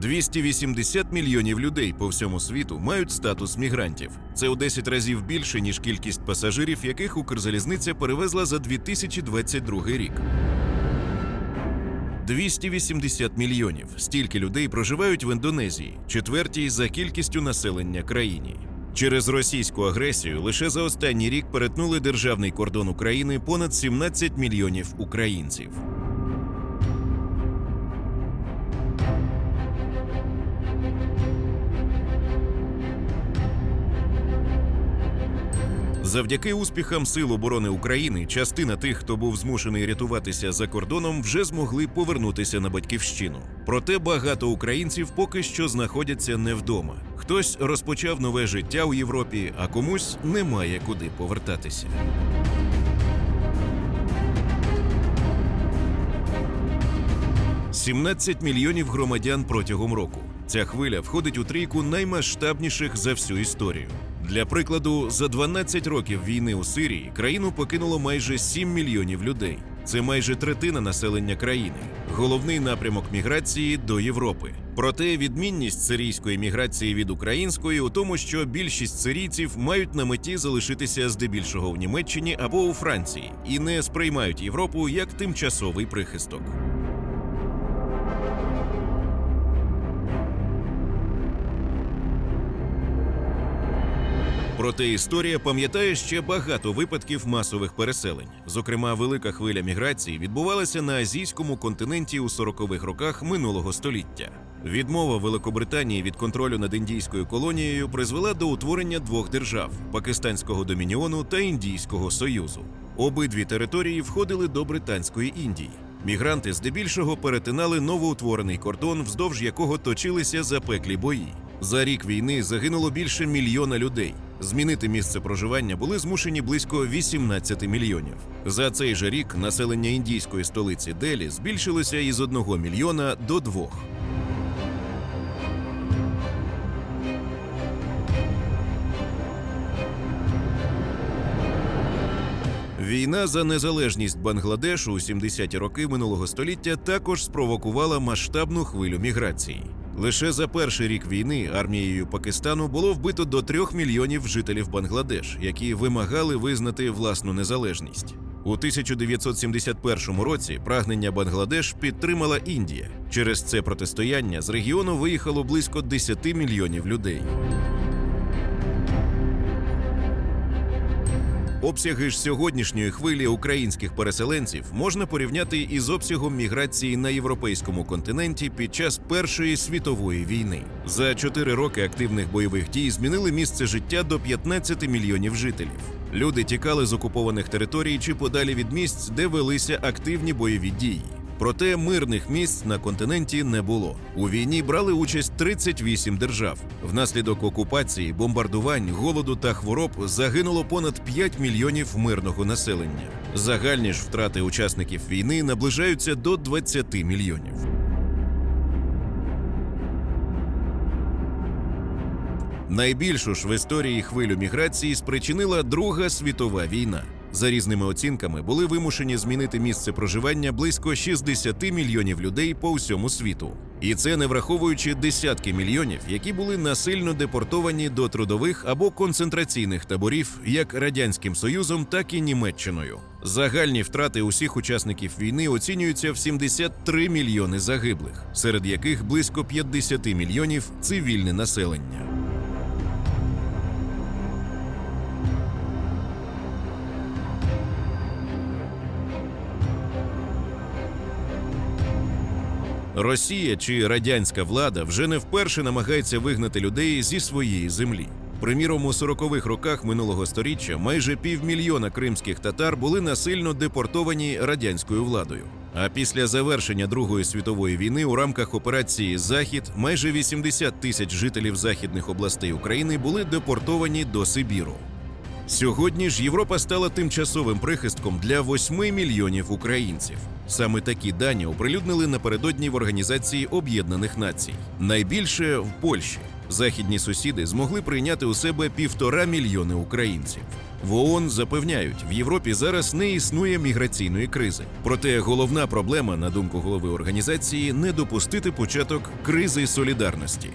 280 мільйонів людей по всьому світу мають статус мігрантів. Це у 10 разів більше, ніж кількість пасажирів, яких Укрзалізниця перевезла за 2022 рік. 280 мільйонів. Стільки людей проживають в Індонезії, четвертій за кількістю населення країні. Через російську агресію лише за останній рік перетнули державний кордон України понад 17 мільйонів українців. Завдяки успіхам Сил оборони України, частина тих, хто був змушений рятуватися за кордоном, вже змогли повернутися на батьківщину. Проте багато українців поки що знаходяться не вдома. Хтось розпочав нове життя у Європі, а комусь немає куди повертатися. – 17 мільйонів громадян протягом року. Ця хвиля входить у трійку наймасштабніших за всю історію. Для прикладу, за 12 років війни у Сирії країну покинуло майже 7 мільйонів людей. Це майже третина населення країни, головний напрямок міграції до Європи. Проте відмінність сирійської міграції від української у тому, що більшість сирійців мають на меті залишитися здебільшого в Німеччині або у Франції і не сприймають Європу як тимчасовий прихисток. Проте історія пам'ятає ще багато випадків масових переселень. Зокрема, велика хвиля міграції відбувалася на азійському континенті у 40-х роках минулого століття. Відмова Великобританії від контролю над індійською колонією призвела до утворення двох держав пакистанського домініону та індійського союзу. Обидві території входили до Британської Індії. Мігранти здебільшого перетинали новоутворений кордон, вздовж якого точилися запеклі бої. За рік війни загинуло більше мільйона людей. Змінити місце проживання були змушені близько 18 мільйонів. За цей же рік населення індійської столиці Делі збільшилося із 1 мільйона до 2. Війна за незалежність Бангладешу у 70-ті роки минулого століття також спровокувала масштабну хвилю міграції. Лише за перший рік війни армією Пакистану було вбито до трьох мільйонів жителів Бангладеш, які вимагали визнати власну незалежність. У 1971 році прагнення Бангладеш підтримала Індія. Через це протистояння з регіону виїхало близько 10 мільйонів людей. Обсяги ж сьогоднішньої хвилі українських переселенців можна порівняти із обсягом міграції на європейському континенті під час Першої світової війни. За чотири роки активних бойових дій змінили місце життя до 15 мільйонів жителів. Люди тікали з окупованих територій чи подалі від місць, де велися активні бойові дії. Проте мирних місць на континенті не було. У війні брали участь 38 держав. Внаслідок окупації, бомбардувань, голоду та хвороб загинуло понад 5 мільйонів мирного населення. Загальні ж втрати учасників війни наближаються до 20 мільйонів. Найбільшу ж в історії хвилю міграції спричинила Друга світова війна. За різними оцінками були вимушені змінити місце проживання близько 60 мільйонів людей по всьому світу. І це не враховуючи десятки мільйонів, які були насильно депортовані до трудових або концентраційних таборів як радянським союзом, так і Німеччиною. Загальні втрати усіх учасників війни оцінюються в 73 мільйони загиблих, серед яких близько 50 мільйонів цивільне населення. Росія чи радянська влада вже не вперше намагається вигнати людей зі своєї землі. Приміром, у 40-х роках минулого століття майже півмільйона кримських татар були насильно депортовані радянською владою. А після завершення Другої світової війни у рамках операції Захід майже 80 тисяч жителів західних областей України були депортовані до Сибіру. Сьогодні ж Європа стала тимчасовим прихистком для 8 мільйонів українців. Саме такі дані оприлюднили напередодні в Організації Об'єднаних Націй. Найбільше в Польщі. Західні сусіди змогли прийняти у себе півтора мільйони українців. В ООН запевняють, в Європі зараз не існує міграційної кризи. Проте головна проблема, на думку голови організації, не допустити початок кризи солідарності.